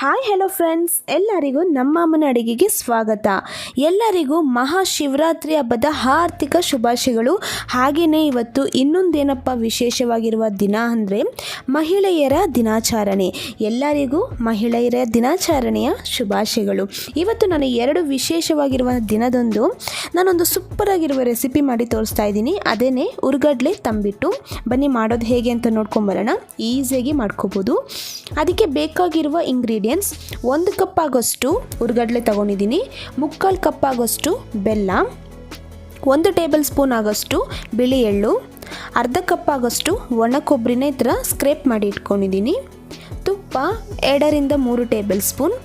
Hi hello friends ಎಲ್ಲರಿಗೂ ನಮ್ಮ ಅಮ್ಮನ ಅಡಿಗೆಗೆ ಸ್ವಾಗತ. ಎಲ್ಲರಿಗೂ ಮಹಾಶಿವರಾತ್ರಿ ಹಬ್ಬದ ಆರ್ಥಿಕ ಶುಭಾಶಯಗಳು. ಹಾಗೆಯೇ ಇವತ್ತು ಇನ್ನೊಂದೇನಪ್ಪ ವಿಶೇಷವಾಗಿರುವ ದಿನ ಅಂದರೆ ಮಹಿಳೆಯರ ದಿನಾಚರಣೆ. ಎಲ್ಲರಿಗೂ ಮಹಿಳೆಯರ ದಿನಾಚರಣೆಯ ಶುಭಾಶಯಗಳು. ಇವತ್ತು ನಾನು ಎರಡು ವಿಶೇಷವಾಗಿರುವ ದಿನದಂದು ನಾನೊಂದು ಸೂಪರ್ ಆಗಿರುವ ರೆಸಿಪಿ ಮಾಡಿ ತೋರಿಸ್ತಾ ಇದ್ದೀನಿ. ಅದೇನೇ ಉರ್ಗಡ್ಲೆ ತಂಬಿಟ್ಟು ಬನ್ನಿ ಮಾಡೋದು ಹೇಗೆ ಅಂತ ನೋಡ್ಕೊಂಬರೋಣ. ಈಸಿಯಾಗಿ ಮಾಡ್ಕೋಬೋದು. ಅದಕ್ಕೆ ಬೇಕಾಗಿರುವ ಇಂಗ್ರೀಡಿಯೆಂಟ್ಸ್ ಒಂದು ಕಪ್ ಆಗೋಷ್ಟು ಉರ್ಗಡ್ಲೆ ತಗೊಂಡಿದ್ದೀನಿ, ಮುಕ್ಕಾಲು ಕಪ್ ಆಗೋಷ್ಟು ಬೆಲ್ಲ, ಒಂದು ಟೇಬಲ್ ಸ್ಪೂನ್ ಆಗೋಷ್ಟು ಬಿಳಿ ಎಳ್ಳು, ಅರ್ಧ ಕಪ್ ಆಗೋಷ್ಟು ಒಣ ಕೊಬ್ಬರಿನ ಈ ಥರ ಸ್ಕ್ರೇಪ್ ಮಾಡಿ ಇಟ್ಕೊಂಡಿದ್ದೀನಿ. ತುಪ್ಪ ಎರಡರಿಂದ ಮೂರು ಟೇಬಲ್ ಸ್ಪೂನ್.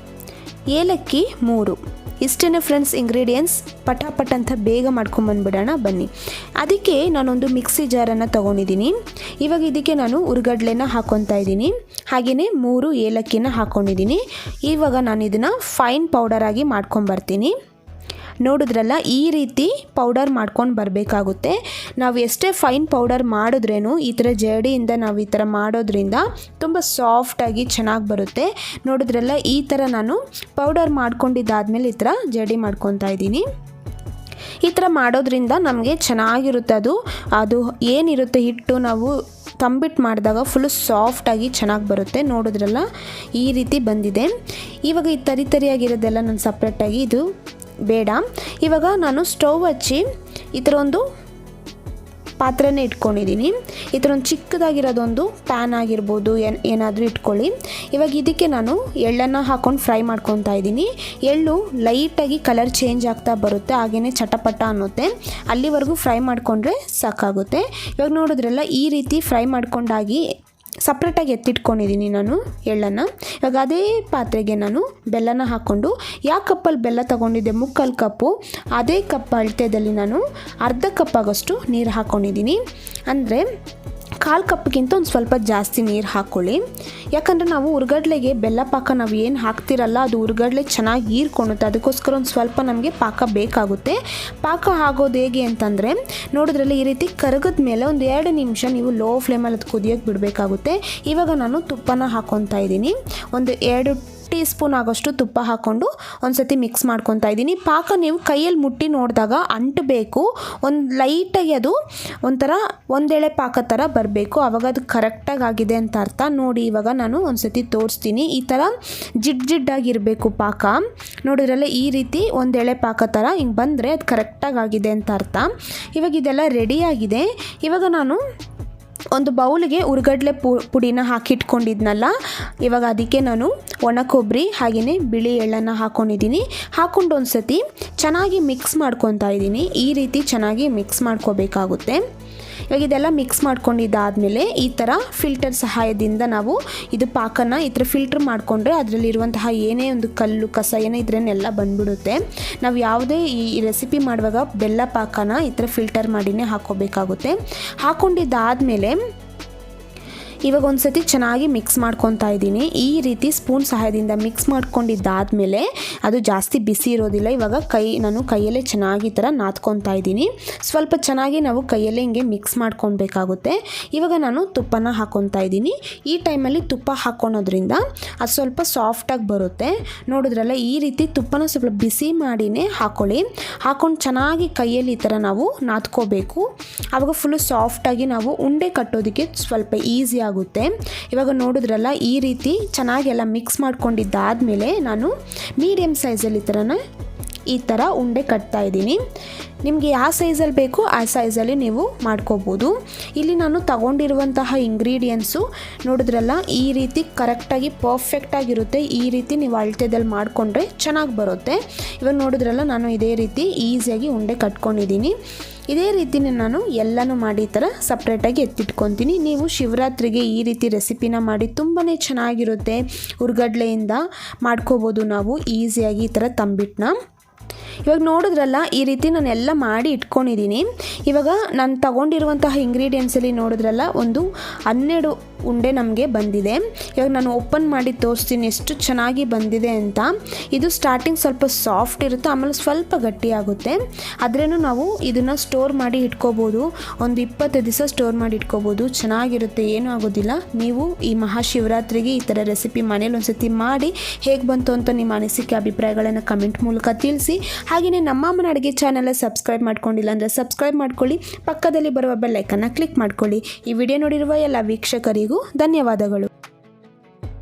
ಏಲಕ್ಕಿ ಮೂರು. ಇಷ್ಟೇ ಫ್ರೆಂಡ್ಸ್ ಇಂಗ್ರೀಡಿಯೆಂಟ್ಸ್ ಪಟಾಪಟ್ ಅಂತ ಬೇಗ ಮಾಡ್ಕೊಂಬಂದ್ಬಿಡೋಣ ಬನ್ನಿ. ಅದಕ್ಕೆ ನಾನೊಂದು ಮಿಕ್ಸಿ ಜಾರನ್ನು ತೊಗೊಂಡಿದ್ದೀನಿ. ಇವಾಗ ಇದಕ್ಕೆ ನಾನು ಉರ್ಗಡ್ಲೆನ ಹಾಕ್ಕೊತಾ ಇದ್ದೀನಿ. ಹಾಗೆಯೇ ಮೂರು ಏಲಕ್ಕಿನ ಹಾಕ್ಕೊಂಡಿದ್ದೀನಿ ಇವಾಗ ನಾನು ಇದನ್ನು ಫೈನ್ ಪೌಡರಾಗಿ ಮಾಡ್ಕೊಂಬರ್ತೀನಿ ನೋಡಿದ್ರಲ್ಲ, ಈ ರೀತಿ ಪೌಡರ್ ಮಾಡ್ಕೊಂಡು ಬರಬೇಕಾಗುತ್ತೆ. ನಾವು ಎಷ್ಟೇ ಫೈನ್ ಪೌಡರ್ ಮಾಡಿದ್ರೇನು, ಈ ಥರ ಜಡಿಯಿಂದ ನಾವು ಈ ಥರ ಮಾಡೋದ್ರಿಂದ ತುಂಬ ಸಾಫ್ಟಾಗಿ ಚೆನ್ನಾಗಿ ಬರುತ್ತೆ. ನೋಡಿದ್ರಲ್ಲ, ಈ ಥರ ನಾನು ಪೌಡರ್ ಮಾಡ್ಕೊಂಡಿದ್ದಾದ್ಮೇಲೆ ಈ ಥರ ಜಡಿ ಮಾಡ್ಕೊತಾ ಇದ್ದೀನಿ. ಈ ಥರ ಮಾಡೋದ್ರಿಂದ ನಮಗೆ ಚೆನ್ನಾಗಿರುತ್ತೆ ಅದು. ಅದು ಏನಿರುತ್ತೆ ಹಿಟ್ಟು ನಾವು ತಂಬಿಟ್ಟು ಮಾಡಿದಾಗ ಫುಲ್ಲು ಸಾಫ್ಟಾಗಿ ಚೆನ್ನಾಗಿ ಬರುತ್ತೆ. ನೋಡಿದ್ರಲ್ಲ? ಈ ರೀತಿ ಬಂದಿದೆ. ಇವಾಗ ಈ ತರಿ ತರಿಯಾಗಿರೋದೆಲ್ಲ ನಾನು ಸಪ್ರೇಟಾಗಿ ಇದು ಬೇಡ. ಇವಾಗ ನಾನು ಸ್ಟವ್ ಹಚ್ಚಿ ಈ ಥರ ಒಂದು ಪಾತ್ರೆನೇ ಇಟ್ಕೊಂಡಿದ್ದೀನಿ. ಈ ಥರ ಒಂದು ಚಿಕ್ಕದಾಗಿರೋದೊಂದು ಪ್ಯಾನ್ ಆಗಿರ್ಬೋದು, ಏನು ಏನಾದರೂ ಇಟ್ಕೊಳ್ಳಿ. ಇವಾಗ ಇದಕ್ಕೆ ನಾನು ಎಳ್ಳನ್ನು ಹಾಕ್ಕೊಂಡು ಫ್ರೈ ಮಾಡ್ಕೊತಾ ಇದ್ದೀನಿ. ಎಳ್ಳು ಲೈಟಾಗಿ ಕಲರ್ ಚೇಂಜ್ ಆಗ್ತಾ ಬರುತ್ತೆ ಹಾಗೆಯೇ ಚಟಪಟ ಅನ್ನುತ್ತೆ. ಅಲ್ಲಿವರೆಗೂ ಫ್ರೈ ಮಾಡಿಕೊಂಡ್ರೆ ಸಾಕಾಗುತ್ತೆ. ಇವಾಗ ನೋಡಿದ್ರೆಲ್ಲ, ಈ ರೀತಿ ಫ್ರೈ ಮಾಡ್ಕೊಂಡಾಗಿ ಸಪ್ರೇಟಾಗಿ ಎತ್ತಿಟ್ಕೊಂಡಿದ್ದೀನಿ ನಾನು ಎಳ್ಳನ್ನು. ಇವಾಗ ಅದೇ ಪಾತ್ರೆಗೆ ನಾನು ಬೆಲ್ಲನ ಹಾಕ್ಕೊಂಡು ಯಾವ ಕಪ್ಪಲ್ಲಿ ಬೆಲ್ಲ ತಗೊಂಡಿದ್ದೆ ಮುಕ್ಕಾಲು ಕಪ್ಪು, ಅದೇ ಕಪ್ ಅಳತೆಯಲ್ಲಿ ನಾನು ಅರ್ಧ ಕಪ್ ಆಗೋಷ್ಟು ನೀರು ಹಾಕ್ಕೊಂಡಿದ್ದೀನಿ ಅಂದರೆ ಕಾಲು ಕಪ್ಗಿಂತ ಒಂದು ಸ್ವಲ್ಪ ಜಾಸ್ತಿ ನೀರು ಹಾಕ್ಕೊಳ್ಳಿ ಯಾಕಂದರೆ ನಾವು ಉರ್ಗಡ್ಲೆಗೆ ಬೆಲ್ಲ ಪಾಕ ನಾವು ಏನು ಹಾಕ್ತಿರಲ್ಲ, ಅದು ಉರ್ಗಡ್ಲೆ ಚೆನ್ನಾಗಿ ಹೀರ್ಕೊಳುತ್ತೆ ಅದಕ್ಕೋಸ್ಕರ ಒಂದು ಸ್ವಲ್ಪ ನಮಗೆ ಪಾಕ ಬೇಕಾಗುತ್ತೆ. ಪಾಕ ಆಗೋದು ಹೇಗೆ ಅಂತಂದರೆ, ನೋಡಿದ್ರಲ್ಲಿ ಈ ರೀತಿ ಕರಗದ ಮೇಲೆ ಒಂದು ಎರಡು ನಿಮಿಷ ನೀವು ಲೋ ಫ್ಲೇಮಲ್ಲಿ ಅದು ಕುದಿಯೋಕ್ಕೆ ಬಿಡಬೇಕಾಗುತ್ತೆ. ಇವಾಗ ನಾನು ತುಪ್ಪನ ಹಾಕ್ಕೊತಾ ಇದ್ದೀನಿ. ಒಂದು ಎರಡು ಟೀ ಸ್ಪೂನ್ ಆಗೋಷ್ಟು ತುಪ್ಪ ಹಾಕ್ಕೊಂಡು ಒಂದು ಸತಿ ಮಿಕ್ಸ್ ಮಾಡ್ಕೊತಾ ಇದ್ದೀನಿ. ಪಾಕ ನೀವು ಕೈಯಲ್ಲಿ ಮುಟ್ಟಿ ನೋಡಿದಾಗ ಅಂಟಬೇಕು. ಒಂದು ಲೈಟಾಗಿ ಅದು ಒಂಥರ ಒಂದೆಳೆ ಪಾಕ ಥರ ಬರಬೇಕು. ಆವಾಗ ಅದು ಕರೆಕ್ಟಾಗಿ ಆಗಿದೆ ಅಂತ ಅರ್ಥ. ನೋಡಿ, ಇವಾಗ ನಾನು ಒಂದು ಸತಿ ತೋರಿಸ್ತೀನಿ. ಈ ಥರ ಜಿಡ್ ಜಿಡ್ಡಾಗಿರಬೇಕು ಪಾಕ. ನೋಡಿದ್ರಲ್ಲ ಈ ರೀತಿ ಒಂದೆಳೆ ಪಾಕ ಥರ ಹಿಂಗೆ ಬಂದರೆ ಅದು ಕರೆಕ್ಟಾಗಿ ಆಗಿದೆ ಅಂತ ಅರ್ಥ. ಇವಾಗ ಇದೆಲ್ಲ ರೆಡಿಯಾಗಿದೆ ಇವಾಗ ನಾನು ಒಂದು ಬೌಲಿಗೆ ಉರ್ಗಡ್ಲೆ ಪುಡಿನ ಹಾಕಿಟ್ಕೊಂಡಿದ್ನಲ್ಲ, ಇವಾಗ ಅದಕ್ಕೆ ನಾನು ಒಣ ಕೊಬ್ಬರಿ ಹಾಗೆಯೇ ಬಿಳಿ ಎಳ್ಳನ್ನು ಹಾಕ್ಕೊಂಡಿದ್ದೀನಿ ಹಾಕ್ಕೊಂಡು ಒಂದು ಸತಿ ಚೆನ್ನಾಗಿ ಮಿಕ್ಸ್ ಮಾಡ್ಕೊತಾ ಇದ್ದೀನಿ. ಈ ರೀತಿ ಚೆನ್ನಾಗಿ ಮಿಕ್ಸ್ ಮಾಡ್ಕೋಬೇಕಾಗುತ್ತೆ. ಇವಾಗ ಇದೆಲ್ಲ ಮಿಕ್ಸ್ ಮಾಡ್ಕೊಂಡಿದ್ದಾದಮೇಲೆ ಈ ಥರ ಫಿಲ್ಟರ್ ಸಹಾಯದಿಂದ ನಾವು ಇದು ಪಾಕನ ಈ ಥರ ಫಿಲ್ಟ್ರ್ ಮಾಡಿಕೊಂಡ್ರೆ ಅದರಲ್ಲಿರುವಂತಹ ಏನೇ ಒಂದು ಕಲ್ಲು, ಕಸ ಏನೇ ಇದ್ರೇನೆಲ್ಲ ಬಂದ್ಬಿಡುತ್ತೆ. ನಾವು ಯಾವುದೇ ಈ ರೆಸಿಪಿ ಮಾಡುವಾಗ ಬೆಲ್ಲ ಪಾಕನ ಈ ಥರ ಫಿಲ್ಟರ್ ಮಾಡಿನೇ ಹಾಕೋಬೇಕಾಗುತ್ತೆ. ಹಾಕ್ಕೊಂಡಿದ್ದಾದಮೇಲೆ ಇವಾಗ ಒಂದು ಸತಿ ಚೆನ್ನಾಗಿ ಮಿಕ್ಸ್ ಮಾಡ್ಕೊತಾ ಇದ್ದೀನಿ. ಈ ರೀತಿ ಸ್ಪೂನ್ ಸಹಾಯದಿಂದ ಮಿಕ್ಸ್ ಮಾಡ್ಕೊಂಡಿದ್ದಾದಮೇಲೆ ಅದು ಜಾಸ್ತಿ ಬಿಸಿ ಇರೋದಿಲ್ಲ. ಇವಾಗ ಕೈ, ನಾನು ಕೈಯಲ್ಲೇ ಚೆನ್ನಾಗಿ ಥರ ನಾದ್ಕೊತಾ ಇದ್ದೀನಿ. ಸ್ವಲ್ಪ ಚೆನ್ನಾಗಿ ನಾವು ಕೈಯಲ್ಲೇ ಹಿಂಗೆ ಮಿಕ್ಸ್ ಮಾಡ್ಕೊಬೇಕಾಗುತ್ತೆ ಇವಾಗ ನಾನು ತುಪ್ಪನ ಹಾಕ್ಕೊತಾ ಇದ್ದೀನಿ. ಈ ಟೈಮಲ್ಲಿ ತುಪ್ಪ ಹಾಕೊಳೋದ್ರಿಂದ ಅದು ಸ್ವಲ್ಪ ಸಾಫ್ಟಾಗಿ ಬರುತ್ತೆ. ನೋಡಿದ್ರಲ್ಲ ಈ ರೀತಿ ತುಪ್ಪನ ಸ್ವಲ್ಪ ಬಿಸಿ ಮಾಡಿನೇ ಹಾಕ್ಕೊಳ್ಳಿ ಹಾಕೊಂಡು ಚೆನ್ನಾಗಿ ಕೈಯಲ್ಲಿ ಈ ಥರ ನಾವು ನಾದ್ಕೋಬೇಕು ಆವಾಗ ಫುಲ್ಲು ಸಾಫ್ಟಾಗಿ ನಾವು ಉಂಡೆ ಕಟ್ಟೋದಕ್ಕೆ ಸ್ವಲ್ಪ ಈಸಿ ಇವಾಗ ನೋಡಿದ್ರಲ್ಲ, ಈ ರೀತಿ ಚೆನ್ನಾಗಿ ಎಲ್ಲ ಮಿಕ್ಸ್ ಮಾಡ್ಕೊಂಡಿದ್ದಾದಮೇಲೆ ನಾನು ಮೀಡಿಯಮ್ ಸೈಜಲ್ಲಿ ಈ ಥರನ ಈ ಥರ ಉಂಡೆ ಕಟ್ತಾ ಇದ್ದೀನಿ. ನಿಮಗೆ ಯಾವ ಸೈಜಲ್ಲಿ ಬೇಕು ಆ ಸೈಜಲ್ಲಿ ನೀವು ಮಾಡ್ಕೋಬೋದು. ಇಲ್ಲಿ ನಾನು ತಗೊಂಡಿರುವಂತಹ ಇಂಗ್ರೀಡಿಯೆಂಟ್ಸು ನೋಡಿದ್ರಲ್ಲ, ಈ ರೀತಿ ಕರೆಕ್ಟಾಗಿ ಪರ್ಫೆಕ್ಟಾಗಿರುತ್ತೆ ಈ ರೀತಿ ನೀವು ಅಳತೆದಲ್ಲಿ ಮಾಡಿಕೊಂಡ್ರೆ ಚೆನ್ನಾಗಿ ಬರುತ್ತೆ. ಇವಾಗ ನೋಡಿದ್ರಲ್ಲ, ನಾನು ಇದೇ ರೀತಿ ಈಸಿಯಾಗಿ ಉಂಡೆ ಕಟ್ಕೊಂಡಿದ್ದೀನಿ. ಇದೇ ರೀತಿನೇ ನಾನು ಎಲ್ಲನೂ ಮಾಡಿ ಈ ಥರ ಸಪ್ರೇಟಾಗಿ ಎತ್ತಿಟ್ಕೊತೀನಿ. ನೀವು ಶಿವರಾತ್ರಿಗೆ ಈ ರೀತಿ ರೆಸಿಪಿನ ಮಾಡಿ ತುಂಬಾ ಚೆನ್ನಾಗಿರುತ್ತೆ. ಉರ್ಗಡ್ಲೆಯಿಂದ ಮಾಡ್ಕೋಬೋದು ನಾವು. ಈಸಿಯಾಗಿ ಈ ಥರ ತಂಬಿಟ್ಟನ್ನ ಇವಾಗ ನೋಡಿದ್ರಲ್ಲ, ಈ ರೀತಿ ನಾನು ಎಲ್ಲ ಮಾಡಿ ಇಟ್ಕೊಂಡಿದ್ದೀನಿ. ಇವಾಗ ನಾನು ತಗೊಂಡಿರುವಂತಹ ಇಂಗ್ರೀಡಿಯೆಂಟ್ಸಲ್ಲಿ ನೋಡಿದ್ರಲ್ಲ, ಒಂದು ಹನ್ನೆರಡು ಉಂಡೆ ನಮಗೆ ಬಂದಿದೆ. ಇವಾಗ ನಾನು ಓಪನ್ ಮಾಡಿ ತೋರಿಸ್ತೀನಿ ಎಷ್ಟು ಚೆನ್ನಾಗಿ ಬಂದಿದೆ ಅಂತ. ಇದು ಸ್ಟಾರ್ಟಿಂಗ್ ಸ್ವಲ್ಪ ಸಾಫ್ಟ್ ಇರುತ್ತೆ, ಆಮೇಲೆ ಸ್ವಲ್ಪ ಗಟ್ಟಿ ಆಗುತ್ತೆ. ಆದ್ರೂ ನಾವು ಇದನ್ನು ಸ್ಟೋರ್ ಮಾಡಿ ಇಟ್ಕೋಬೋದು. ಒಂದು ಇಪ್ಪತ್ತು ದಿವಸ ಸ್ಟೋರ್ ಮಾಡಿ ಇಟ್ಕೋಬೋದು. ಚೆನ್ನಾಗಿರುತ್ತೆ, ಏನೂ ಆಗೋದಿಲ್ಲ. ನೀವು ಈ ಮಹಾಶಿವರಾತ್ರಿಗೆ ಈ ಥರ ರೆಸಿಪಿ ಮನೇಲಿ ಒಂದು ಸತಿ ಮಾಡಿ ಹೇಗೆ ಬಂತು ಅಂತ ನಿಮ್ಮ ಅನಿಸಿಕೆ, ಅಭಿಪ್ರಾಯಗಳನ್ನು ಕಮೆಂಟ್ ಮೂಲಕ ತಿಳಿಸಿ. ಹಾಗೆಯೇ ನಮ್ಮ ಅಮ್ಮನ ಅಡುಗೆ ಚಾನಲ್ ಸಬ್ಸ್ಕ್ರೈಬ್ ಮಾಡ್ಕೊಂಡಿಲ್ಲ ಅಂದರೆ ಸಬ್ಸ್ಕ್ರೈಬ್ ಮಾಡ್ಕೊಳ್ಳಿ, ಪಕ್ಕದಲ್ಲಿ ಬರುವ ಬೆಲ್ಲೈಕನ್ನು ಕ್ಲಿಕ್ ಮಾಡ್ಕೊಳ್ಳಿ. ಈ ವಿಡಿಯೋ ನೋಡಿರುವ ಎಲ್ಲ ವೀಕ್ಷಕರಿಗೂ ಧನ್ಯವಾದಗಳು.